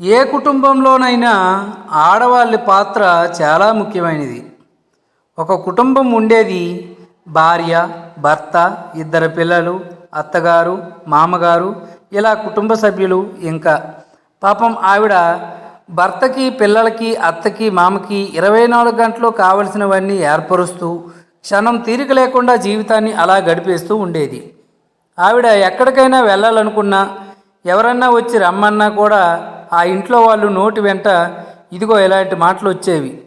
ఏ కుటుంబంలోనైనా ఆడవాళ్ళ పాత్ర చాలా ముఖ్యమైనది. ఒక కుటుంబం ఉండేది భార్య భర్త ఇద్దరు పిల్లలు అత్తగారు మామగారు ఇలా కుటుంబ సభ్యులు ఇంకా. పాపం ఆవిడ భర్తకి పిల్లలకి అత్తకి మామకి ఇరవై నాలుగు గంటలు కావలసినవన్నీ ఏర్పరుస్తూ క్షణం తీరిక లేకుండా జీవితాన్ని అలా గడిపేస్తూ ఉండేది. ఆవిడ ఎక్కడికైనా వెళ్ళాలనుకున్నా ఎవరన్నా వచ్చి రమ్మన్నా కూడా ఆ ఇంట్లో వాళ్ళు నోటి వెంట ఇదిగో ఇలాంటి మాటలు వచ్చేవి.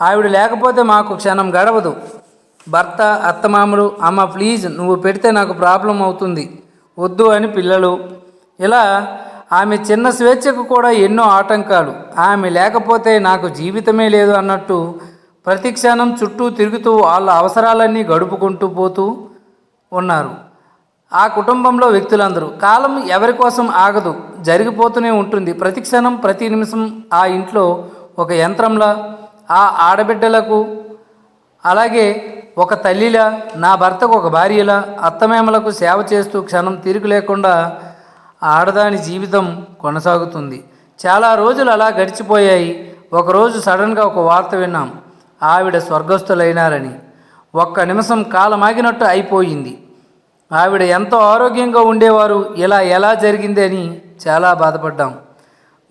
ఆవిడ లేకపోతే మాకు క్షణం గడవదు. భర్త అత్తమామలు అమ్మ ప్లీజ్ నువ్వు పెడితే నాకు ప్రాబ్లం అవుతుంది. వద్దు అని పిల్లలు. ఇలా ఆమె చిన్న స్వేచ్ఛకు కూడా ఎన్నో ఆటంకాలు. ఆమె లేకపోతే నాకు జీవితమే లేదు అన్నట్టు ప్రతి క్షణం చుట్టూ తిరుగుతూ వాళ్ళ అవసరాలన్నీ గడుపుకుంటూ పోతూ ఉన్నారు. ఆ కుటుంబంలో వ్యక్తులందరూ కాలం ఎవరి కోసం ఆగదు జరిగిపోతూనే ఉంటుంది. ప్రతి క్షణం ప్రతి నిమిషం ఆ ఇంట్లో ఒక యంత్రంలా ఆ ఆడబిడ్డలకు అలాగే ఒక తల్లిలా నా భర్తకు ఒక భార్యలా అత్తమేమలకు సేవ చేస్తూ క్షణం తీరిక లేకుండా ఆడదాని జీవితం కొనసాగుతుంది. చాలా రోజులు అలా గడిచిపోయాయి. ఒకరోజు సడన్గా ఒక వార్త విన్నాం. ఆవిడ స్వర్గస్థులైనారని. ఒక్క నిమిషం కాలమాగినట్టు అయిపోయింది. ఆవిడ ఎంతో ఆరోగ్యంగా ఉండేవారు. ఇలా ఎలా జరిగింది అని చాలా బాధపడ్డాం.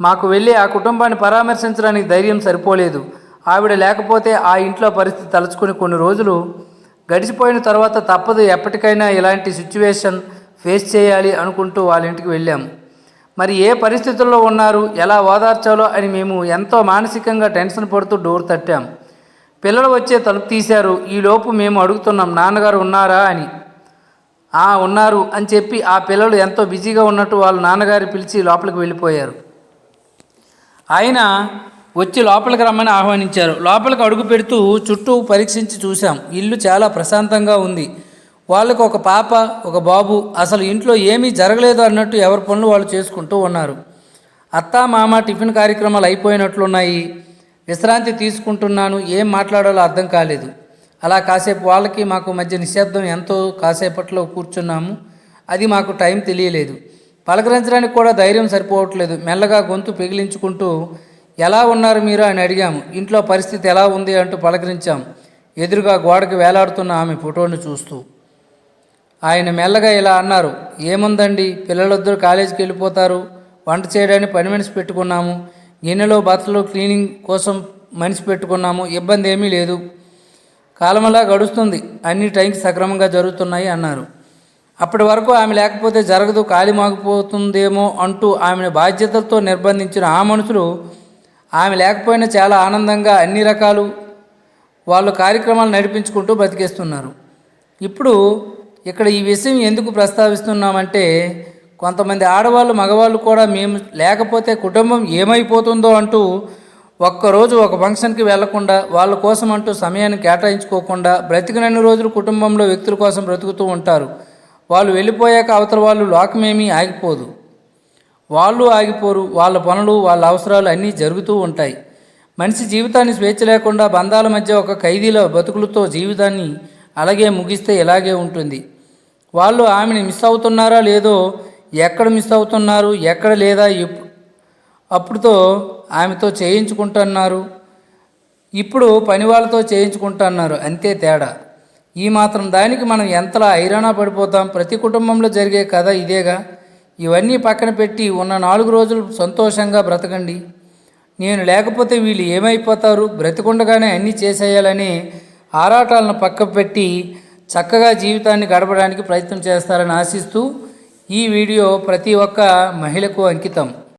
మాకు వెళ్ళి ఆ కుటుంబాన్ని పరామర్శించడానికి ధైర్యం సరిపోలేదు. ఆవిడ లేకపోతే ఆ ఇంట్లో పరిస్థితి తలుచుకుని కొన్ని రోజులు గడిచిపోయిన తర్వాత తప్పదు ఎప్పటికైనా ఇలాంటి సిచ్యువేషన్ ఫేస్ చేయాలి అనుకుంటూ వాళ్ళ ఇంటికి వెళ్ళాము మరి ఏ పరిస్థితుల్లో ఉన్నారు ఎలా ఓదార్చాలో అని మేము ఎంతో మానసికంగా టెన్షన్ పడుతూ డోర్ తట్టాం. పిల్లలు వచ్చే తలుపు తీశారు. ఈలోపు మేము అడుగుతున్నాం నాన్నగారు ఉన్నారా? అని. ఆ ఉన్నారు అని చెప్పి ఆ పిల్లలు ఎంతో బిజీగా ఉన్నట్టు వాళ్ళ నాన్నగారు పిలిచి లోపలికి వెళ్ళిపోయారు. ఆయన వచ్చి లోపలికి రమ్మని ఆహ్వానించారు. లోపలికి అడుగు పెడుతూ చుట్టూ పరీక్షించి చూశాం. ఇల్లు చాలా ప్రశాంతంగా ఉంది. వాళ్ళకు ఒక పాప ఒక బాబు అసలు ఇంట్లో ఏమీ జరగలేదు అన్నట్టు ఎవరి పనులు వాళ్ళు చేసుకుంటూ ఉన్నారు. అత్త మామ టిఫిన్ కార్యక్రమాలు అయిపోయినట్లున్నాయి. విశ్రాంతి తీసుకుంటున్నాను. ఏం మాట్లాడాలో అర్థం కాలేదు. అలా కాసేపు వాళ్ళకి మాకు మధ్య నిశ్శబ్దం ఎంతో కాసేపట్లో కూర్చున్నాము. అది మాకు టైం తెలియలేదు. పలకరించడానికి కూడా ధైర్యం సరిపోవట్లేదు. మెల్లగా గొంతు పెగిలించుకుంటూ ఎలా ఉన్నారు మీరు? అని అడిగాము. ఇంట్లో పరిస్థితి ఎలా ఉంది? అంటూ పలకరించాం. ఎదురుగా గోడకి వేలాడుతున్న ఆమె ఫోటోను చూస్తూ ఆయన మెల్లగా ఇలా అన్నారు. ఏముందండి? పిల్లలిద్దరూ కాలేజీకి వెళ్ళిపోతారు. వంట చేయడానికి పని మనిషి పెట్టుకున్నాము. గిన్నెలో బట్టలు క్లీనింగ్ కోసం మనిషి పెట్టుకున్నాము. ఇబ్బంది ఏమీ లేదు. కాలమలా గడుస్తుంది. అన్ని టైంకి సక్రమంగా జరుగుతున్నాయి అన్నారు. అప్పటి వరకు ఆమె లేకపోతే జరగదు ఖాళీ మాగిపోతుందేమో అంటూ ఆమెను బాధ్యతలతో నిర్బంధించిన ఆ మనుషులు ఆమె లేకపోయినా చాలా ఆనందంగా అన్ని రకాలు వాళ్ళు కార్యక్రమాలు నడిపించుకుంటూ బతికేస్తున్నారు. ఇప్పుడు ఇక్కడ ఈ విషయం ఎందుకు ప్రస్తావిస్తున్నామంటే కొంతమంది ఆడవాళ్ళు మగవాళ్ళు కూడా మేము లేకపోతే కుటుంబం ఏమైపోతుందో అంటూ ఒక్కరోజు ఒక ఫంక్షన్కి వెళ్ళకుండా వాళ్ళ కోసం అంటూ సమయాన్ని కేటాయించుకోకుండా బ్రతికినన్ని రోజులు కుటుంబంలో వ్యక్తుల కోసం బ్రతుకుతూ ఉంటారు. వాళ్ళు వెళ్ళిపోయాక అవతల వాళ్ళు లోకమేమీ ఆగిపోదు. వాళ్ళు ఆగిపోరు వాళ్ళ పనులు వాళ్ళ అవసరాలు అన్నీ జరుగుతూ ఉంటాయి. మనిషి జీవితాన్ని స్వేచ్ఛ లేకుండా బంధాల మధ్య ఒక ఖైదీల బతుకులతో జీవితాన్ని అలాగే ముగిస్తే ఇలాగే ఉంటుంది. వాళ్ళు ఆమెని మిస్ అవుతున్నారా లేదో ఎక్కడ మిస్ అవుతున్నారు ఎక్కడ లేదా ఎప్పు అప్పుడుతో ఆమెతో చేయించుకుంటున్నారు. ఇప్పుడు పని వాళ్ళతో చేయించుకుంటున్నారు. అంతే తేడా. ఈ మాత్రం దానికి మనం ఎంతలా ఐరానా పడిపోతాం? ప్రతి కుటుంబంలో జరిగే కథ ఇదేగా. ఇవన్నీ పక్కన పెట్టి ఉన్న నాలుగు రోజులు సంతోషంగా బ్రతకండి. నేను లేకపోతే వీళ్ళు ఏమైపోతారు? బ్రతికుండగానే అన్నీ చేసేయాలని ఆరాటాలను పక్క పెట్టి చక్కగా జీవితాన్ని గడపడానికి ప్రయత్నం చేస్తారని ఆశిస్తూ ఈ వీడియో ప్రతి ఒక్క మహిళకు అంకితం.